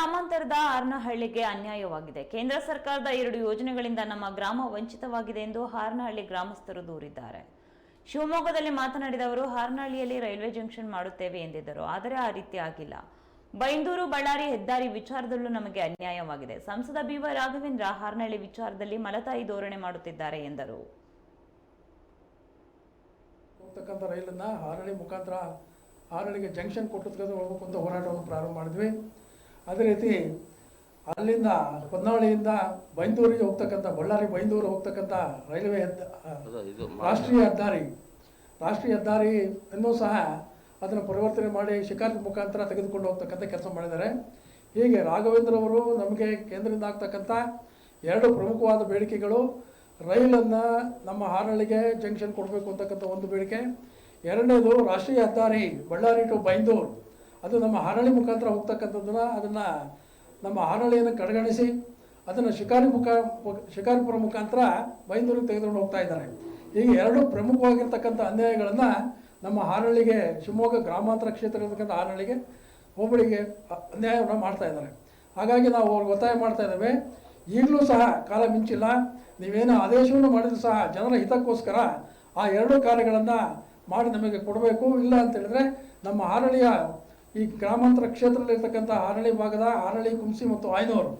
ಗ್ರಾಮಾಂತರದ ಹಾರನಹಳ್ಳಿಗೆ ಅನ್ಯಾಯವಾಗಿದೆ. ಕೇಂದ್ರ ಸರ್ಕಾರದ ಎರಡು ಯೋಜನೆಗಳಿಂದ ನಮ್ಮ ಗ್ರಾಮ ವಂಚಿತವಾಗಿದೆ ಎಂದು ಹಾರನಹಳ್ಳಿ ಗ್ರಾಮಸ್ಥರು ದೂರಿದ್ದಾರೆ. ಶಿವಮೊಗ್ಗದಲ್ಲಿ ಮಾತನಾಡಿದ ಅವರು ಹಾರನಹಳ್ಳಿಯಲ್ಲಿ ರೈಲ್ವೆ ಜಂಕ್ಷನ್ ಮಾಡುತ್ತೇವೆ ಎಂದಿದ್ದರು, ಆದರೆ ಆ ರೀತಿ ಆಗಿಲ್ಲ. ಬೈಂದೂರು, ಬಳ್ಳಾರಿ ಹೆದ್ದಾರಿ ವಿಚಾರದಲ್ಲೂ ನಮಗೆ ಅನ್ಯಾಯವಾಗಿದೆ. ಸಂಸದ ಬಿವ ರಾಘವೇಂದ್ರ ಹಾರನಹಳ್ಳಿ ವಿಚಾರದಲ್ಲಿ ಮಲತಾಯಿ ಧೋರಣೆ ಮಾಡುತ್ತಿದ್ದಾರೆ ಎಂದರು. ರೈಲನ್ನು ಮುಖಾಂತರ ಹಾರಳಿಗೆ ಜಂಕ್ಷನ್ ಕೊಟ್ಟು ಹೋಗ್ಬೇಕು ಅಂತ ಹೋರಾಟವನ್ನು ಪ್ರಾರಂಭ ಮಾಡಿದ್ವಿ. ಅದೇ ರೀತಿ ಅಲ್ಲಿಂದ ಹೊನ್ನಾಳಿಯಿಂದ ಬೈಂದೂರಿಗೆ ಹೋಗ್ತಕ್ಕಂಥ ಬಳ್ಳಾರಿ ಬೈಂದೂರು ಹೋಗ್ತಕ್ಕಂಥ ರೈಲ್ವೆ ಹೆದ್ದ ರಾಷ್ಟ್ರೀಯ ಹೆದ್ದಾರಿ. ರಾಷ್ಟ್ರೀಯ ಹೆದ್ದಾರಿ ಇನ್ನೂ ಸಹ ಅದನ್ನು ಪರಿವರ್ತನೆ ಮಾಡಿ ಶಿಕಾರಿ ಮುಖಾಂತರ ತೆಗೆದುಕೊಂಡು ಹೋಗ್ತಕ್ಕಂಥ ಕೆಲಸ ಮಾಡಿದ್ದಾರೆ. ಹೀಗೆ ರಾಘವೇಂದ್ರ ಅವರು ನಮಗೆ ಕೇಂದ್ರದಿಂದ ಆಗ್ತಕ್ಕಂಥ ಎರಡು ಪ್ರಮುಖವಾದ ಬೇಡಿಕೆಗಳು ರೈಲನ್ನು ನಮ್ಮ ಹಾರಳಿಗೆ ಜಂಕ್ಷನ್ ಕೊಡಬೇಕು ಅಂತಕ್ಕಂಥ ಒಂದು ಬೇಡಿಕೆ. ಎರಡನೇದು ರಾಷ್ಟ್ರೀಯ ಹೆದ್ದಾರಿ ಬಳ್ಳಾರಿ ಟು ಬೈಂದೂರು. ಅದು ನಮ್ಮ ಹಾರಳಿ ಮುಖಾಂತರ ಹೋಗ್ತಕ್ಕಂಥದ್ದನ್ನು ಅದನ್ನು ನಮ್ಮ ಹಾರಳಿಯನ್ನು ಕಡೆಗಣಿಸಿ ಅದನ್ನು ಶಿಕಾರಿ ಮುಖ, ಶಿಕಾರಿಪುರ ಮುಖಾಂತರ ಮೈಂದೂರಿಗೆ ತೆಗೆದುಕೊಂಡು ಹೋಗ್ತಾ ಇದ್ದಾರೆ. ಈಗ ಎರಡು ಪ್ರಮುಖವಾಗಿರ್ತಕ್ಕಂಥ ಅನ್ಯಾಯಗಳನ್ನು ನಮ್ಮ ಹಾರಳಿಗೆ, ಶಿವಮೊಗ್ಗ ಗ್ರಾಮಾಂತರ ಕ್ಷೇತ್ರ ಇರತಕ್ಕಂಥ ಹಾರಳಿಗೆ, ಹೋಬಳಿಗೆ ಅನ್ಯಾಯವನ್ನು ಮಾಡ್ತಾ ಇದ್ದಾರೆ. ಹಾಗಾಗಿ ನಾವು ಅವ್ರಿಗೆ ಒತ್ತಾಯ ಮಾಡ್ತಾ ಇದ್ದೇವೆ. ಈಗಲೂ ಸಹ ಕಾಲ ಮಿಂಚಿಲ್ಲ. ನೀವೇನು ಆದೇಶವನ್ನು ಮಾಡಿದ್ರು ಸಹ ಜನರ ಹಿತಕ್ಕೋಸ್ಕರ ಆ ಎರಡು ಕಾರ್ಯಗಳನ್ನು ಮಾಡಿ ನಮಗೆ ಕೊಡಬೇಕು. ಇಲ್ಲ ಅಂತೇಳಿದ್ರೆ ನಮ್ಮ ಹಾರಳಿಯ ಈ ಗ್ರಾಮಾಂತರ ಕ್ಷೇತ್ರದಲ್ಲಿರ್ತಕ್ಕಂಥ ಆರಳಿ ಭಾಗದ ಆರಳಿ ಕುಂಸಿ ಮತ್ತು ಆಯ್ನೂರು.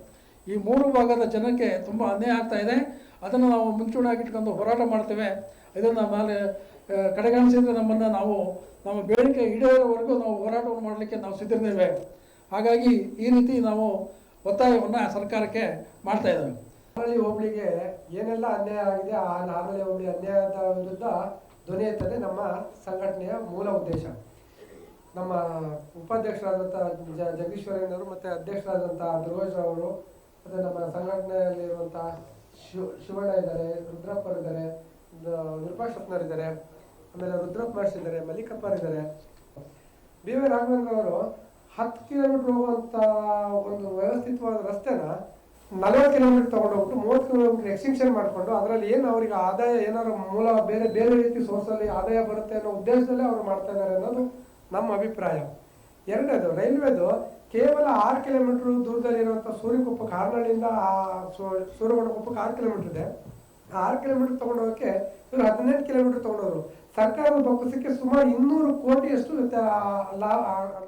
ಈ ಮೂರು ಭಾಗದ ಜನಕ್ಕೆ ತುಂಬ ಅನ್ಯಾಯ ಆಗ್ತಾ ಇದೆ. ಅದನ್ನು ನಾವು ಮುಂಚೂಣಿಯಾಗಿ ಇಟ್ಕೊಂಡು ಹೋರಾಟ ಮಾಡ್ತೇವೆ. ಇದನ್ನು ಮೇಲೆ ಕಡೆಗಣಿಸಿದ್ರೆ ನಮ್ಮನ್ನು ನಾವು, ನಮ್ಮ ಬೇಡಿಕೆ ಈಡೇರೋವರೆಗೂ ನಾವು ಹೋರಾಟವನ್ನು ಮಾಡಲಿಕ್ಕೆ ನಾವು ಸಿದ್ಧರಿದ್ದೇವೆ. ಹಾಗಾಗಿ ಈ ರೀತಿ ನಾವು ಒತ್ತಾಯವನ್ನು ಸರ್ಕಾರಕ್ಕೆ ಮಾಡ್ತಾ ಇದ್ದೇವೆ. ಹಾರಳಿ ಹೋಬಳಿಗೆ ಏನೆಲ್ಲ ಅನ್ಯಾಯ ಆಗಿದೆ? ಆ ಹಾರಳಿ ಹೋಬಳಿ ಅನ್ಯಾಯದ ವಿರುದ್ಧ ಧ್ವನಿ ಎತ್ತದೆ ನಮ್ಮ ಸಂಘಟನೆಯ ಮೂಲ ಉದ್ದೇಶ. ನಮ್ಮ ಉಪಾಧ್ಯಕ್ಷರಾದಂಥ ಜಗದೀಶ್ವರಯ್ಯನವರು ಮತ್ತು ಅಧ್ಯಕ್ಷರಾದಂಥ ಧ್ರುವಜ್ ಅವರು ಮತ್ತು ನಮ್ಮ ಸಂಘಟನೆಯಲ್ಲಿರುವಂಥ ಶಿವ ಶಿವಣ್ಣ ಇದ್ದಾರೆ, ರುದ್ರಪ್ಪರ್ ಇದ್ದಾರೆ ವಿರೂಪಾಕ್ಷಪ್ಪನವ್ರು ಇದ್ದಾರೆ, ಆಮೇಲೆ ರುದ್ರಪ್ಪ ಇದ್ದಾರೆ, ಮಲ್ಲಿಕಪ್ಪರ್ ಇದ್ದಾರೆ. ಬಿ ವಿ ರಾಘವೇಂದ್ರ ಅವರು ಹತ್ತು ಕಿಲೋಮೀಟರ್ ಹೋಗುವಂಥ ಒಂದು ವ್ಯವಸ್ಥಿತವಾದ ರಸ್ತೆನ ನಲವತ್ತು ಕಿಲೋಮೀಟರ್ ತೊಗೊಂಡೋಗ್ಬಿಟ್ಟು ಮೂವತ್ತು ಕಿಲೋಮೀಟರ್ ಎಕ್ಸ್ಟೆನ್ಷನ್ ಮಾಡಿಕೊಂಡು ಅದರಲ್ಲಿ ಏನು ಅವರಿಗೆ ಆದಾಯ ಏನಾದ್ರು ಮೂಲ ಬೇರೆ ಬೇರೆ ರೀತಿ ಸೋರ್ಸಲ್ಲಿ ಆದಾಯ ಬರುತ್ತೆ ಅನ್ನೋ ಉದ್ದೇಶದಲ್ಲೇ ಅವರು ಮಾಡ್ತಾ ಇದ್ದಾರೆ ಅನ್ನೋದು ನಮ್ಮ ಅಭಿಪ್ರಾಯ. ಎರಡನೇದು, ರೈಲ್ವೆದು ಕೇವಲ ಆರು ಕಿಲೋಮೀಟ್ರ್ ದೂರದಲ್ಲಿರುವಂಥ ಸೂರ್ಯಕೊಪ್ಪಕ್ಕೆ ಆ ಸೂರ್ಯಗೊಂಡಕೊಪ್ಪಕ್ಕೆ ಆರು ಕಿಲೋಮೀಟ್ರ್ ಇದೆ. ಆರು ಕಿಲೋಮೀಟ್ರ್ ತೊಗೊಂಡೋಗೋಕ್ಕೆ ಇವರು ಹದಿನೆಂಟು ಕಿಲೋಮೀಟರ್ ತೊಗೊಂಡವರು ಸರ್ಕಾರದ ಬೊಕ್ಕಸಕ್ಕೆ ಸುಮಾರು ಇನ್ನೂರು ಕೋಟಿಯಷ್ಟು ಲಾ-